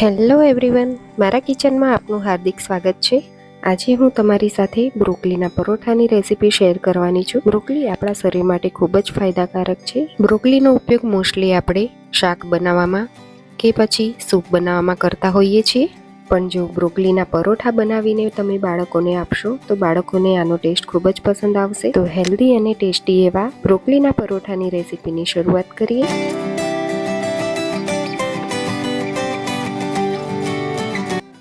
Hello everyone મારા કિચનમાં આપનું હાર્દિક સ્વાગત છે. આજે હું તમારી સાથે બ્રોકલીના પરોઠાની રેસીપી શેર કરવાની છું. બ્રોકલી આપણા શરીર માટે ખૂબ જ ફાયદાકારક છે. બ્રોકલીનો ઉપયોગ મોસ્ટલી આપણે શાક બનાવવામાં કે પછી સૂપ બનાવવામાં કરતા હોઈએ છીએ. પણ જો બ્રોકલીના પરોઠા બનાવીને તમે બાળકોને આપશો, તો બાળકોને આનો ટેસ્ટ ખૂબ જ પસંદ આવશે. તો હેલ્ધી અને ટેસ્ટી એવા બ્રોકલીના પરોઠાની રેસીપીની શરૂઆત કરીએ.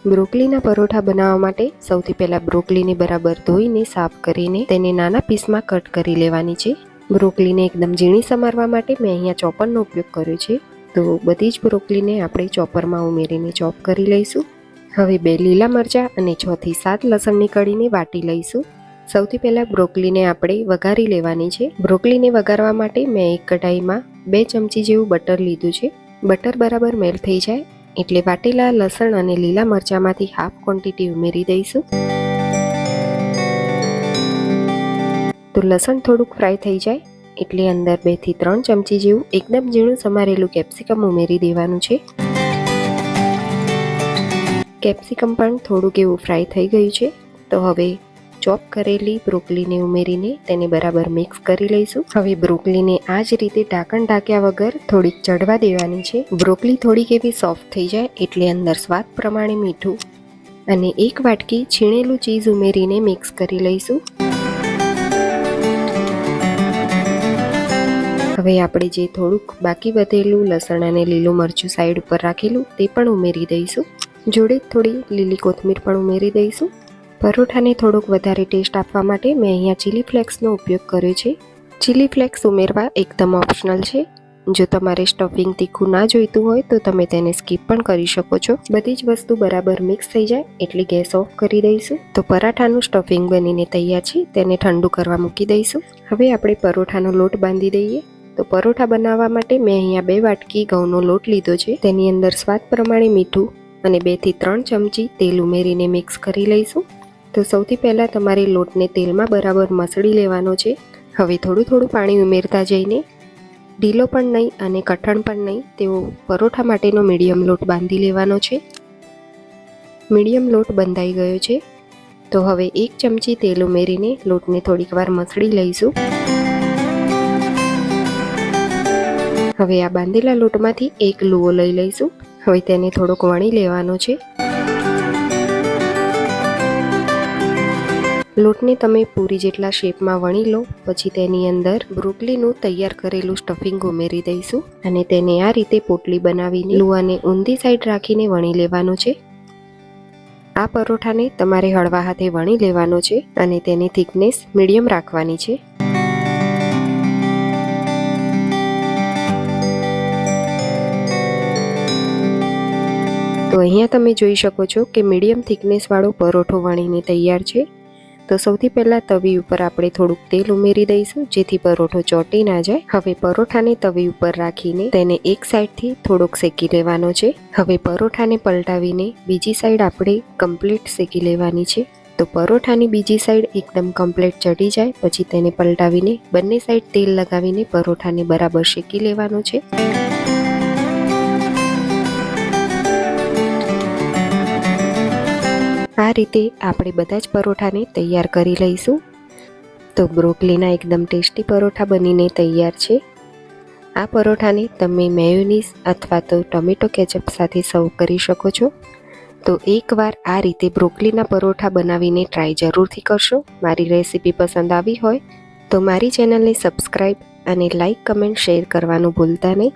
બ્રોકલીના પરોઠા બનાવવા માટે સૌથી પહેલાં બ્રોકલીને બરાબર ધોઈને સાફ કરીને તેને નાના પીસમાં કટ કરી લેવાની છે. બ્રોકલીને એકદમ ઝીણી સમારવા માટે મેં અહીંયા ચોપરનો ઉપયોગ કર્યો છે. તો બધી જ બ્રોકલીને આપણે ચોપરમાં ઉમેરીને ચોપ કરી લઈશું. હવે બે લીલા મરચાં અને છથી સાત લસણની કળીને વાટી લઈશું. સૌથી પહેલાં બ્રોકલીને આપણે વઘારી લેવાની છે. બ્રોકલીને વઘારવા માટે મેં એક કઢાઈમાં બે ચમચી જેવું બટર લીધું છે. બટર બરાબર મેલ્ટ થઈ જાય. એટલે વાટેલા લસણ અને લીલા મરચાંમાંથી હાફ ક્વોન્ટિટી ઉમેરી દઈશું. તો લસણ થોડુંક ફ્રાય થઈ જાય, એટલે અંદર બેથી ત્રણ ચમચી જેવું એકદમ ઝીણું સમારેલું કેપ્સિકમ ઉમેરી દેવાનું છે. કેપ્સિકમ પણ થોડુંક એવું ફ્રાય થઈ ગયું છે. તો હવે ચોપ કરેલી બ્રોકલીને ઉમેરીને તેને બરાબર મિક્સ કરી લઈશું. હવે બ્રોકલીને આ જ રીતે ઢાંકણ ઢાંક્યા વગર થોડીક ચડવા દેવાની છે. બ્રોકલી થોડીક એવી સોફ્ટ થઈ જાય એટલે અંદર સ્વાદ પ્રમાણે મીઠું અને એક વાટકી છીણેલું ચીઝ ઉમેરીને મિક્સ કરી લઈશું. હવે આપણે જે થોડુંક બાકી વધેલું લસણ અને લીલું મરચું સાઈડ ઉપર રાખેલું તે પણ ઉમેરી દઈશું. જોડે થોડી લીલી કોથમીર પણ ઉમેરી દઈશું. પરોઠાને થોડોક વધારે ટેસ્ટ આપવા માટે મેં અહીંયા ચીલી ફ્લેક્સનો ઉપયોગ કર્યો છે. ચીલી ફ્લેક્સ ઉમેરવા એકદમ ઓપ્શનલ છે. જો તમારે સ્ટફિંગ તીખું ના જોઈતું હોય તો તમે તેને સ્કીપ પણ કરી શકો છો. બધી જ વસ્તુ બરાબર મિક્સ થઈ જાય એટલે ગેસ ઓફ કરી દઈશું. તો પરાઠાનું સ્ટફિંગ બનીને તૈયાર છે, તેને ઠંડુ કરવા મૂકી દઈશું. હવે આપણે પરોઠાનો લોટ બાંધી દઈએ. તો પરોઠા બનાવવા માટે મેં અહીંયા બે વાટકી ઘઉંનો લોટ લીધો છે. તેની અંદર સ્વાદ પ્રમાણે મીઠું અને બેથી ત્રણ ચમચી તેલ ઉમેરીને મિક્સ કરી લઈશું. તો સૌથી પહેલાં તમારે લોટને તેલમાં બરાબર મસળી લેવાનો છે. હવે થોડું થોડું પાણી ઉમેરતા જઈને ઢીલો પણ નહીં અને કઠણ પણ નહીં તેવો પરોઠા માટેનો મીડિયમ લોટ બાંધી લેવાનો છે. મીડિયમ લોટ બંધાઈ ગયો છે. તો હવે એક ચમચી તેલ ઉમેરીને લોટને થોડીક વાર મસળી લઈશું. હવે આ બાંધેલા લોટમાંથી એક લુઓ લઈ લઈશું. હવે તેને થોડોક વણી લેવાનો છે. લોટને તમે પૂરી જેટલા શેપમાં વણી લો, પછી તેની અંદર બ્રોકલીનું તૈયાર કરેલું સ્ટફિંગ ઉમેરી દઈશું અને તેને આ રીતે પોટલી બનાવીને લુઆને ઊંધી સાઈડ રાખીને વણી લેવાનો છે. આ પરોઠાને તમારે હળવા હાથે વણી લેવાનો છે અને તેની થિકનેસ મીડિયમ રાખવાની છે. તો અહીંયા તમે જોઈ શકો છો કે મીડિયમ થિકનેસવાળો પરોઠો વણીને તૈયાર છે. તો સૌથી પહેલાં તવી ઉપર આપણે થોડુંક તેલ ઉમેરી દઈશું, જેથી પરોઠો ચોટી ના જાય. હવે પરોઠાને તવી ઉપર રાખીને તેને એક સાઈડથી થોડોક શેકી લેવાનો છે. હવે પરોઠાને પલટાવીને બીજી સાઈડ આપણે કમ્પ્લીટ શેકી લેવાની છે. તો પરોઠાની બીજી સાઈડ એકદમ કમ્પ્લીટ ચડી જાય, પછી તેને પલટાવીને બંને સાઈડ તેલ લગાવીને પરોઠાને બરાબર શેકી લેવાનો છે. આ રીતે આપણે બધા જ પરોઠાને તૈયાર કરી લઈશું. તો બ્રોકલીના એકદમ ટેસ્ટી પરોઠા બનીને તૈયાર છે. આ પરોઠાને તમે મેયોનીઝ અથવા તો ટમેટો કેચઅપ સાથે સર્વ કરી શકો છો. તો એકવાર આ રીતે બ્રોકલીના પરોઠા બનાવીને ટ્રાય જરૂરથી કરશો. મારી રેસીપી પસંદ આવી હોય તો મારી ચેનલને સબસ્ક્રાઈબ અને લાઇક, કમેન્ટ, શેર કરવાનું ભૂલતા નહીં.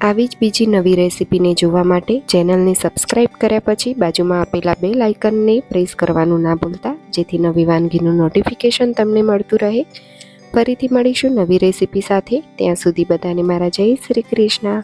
આવી જ બીજી નવી રેસીપીને જોવા માટે ચેનલને સબસ્ક્રાઇબ કર્યા પછી બાજુમાં આપેલા બે લાઇકનને પ્રેસ કરવાનું ના ભૂલતા, જેથી નવી વાનગીનું નોટિફિકેશન તમને મળતું રહે. ફરીથી મળીશું નવી રેસીપી સાથે. ત્યાં સુધી બધાને મારા જય શ્રી કૃષ્ણ.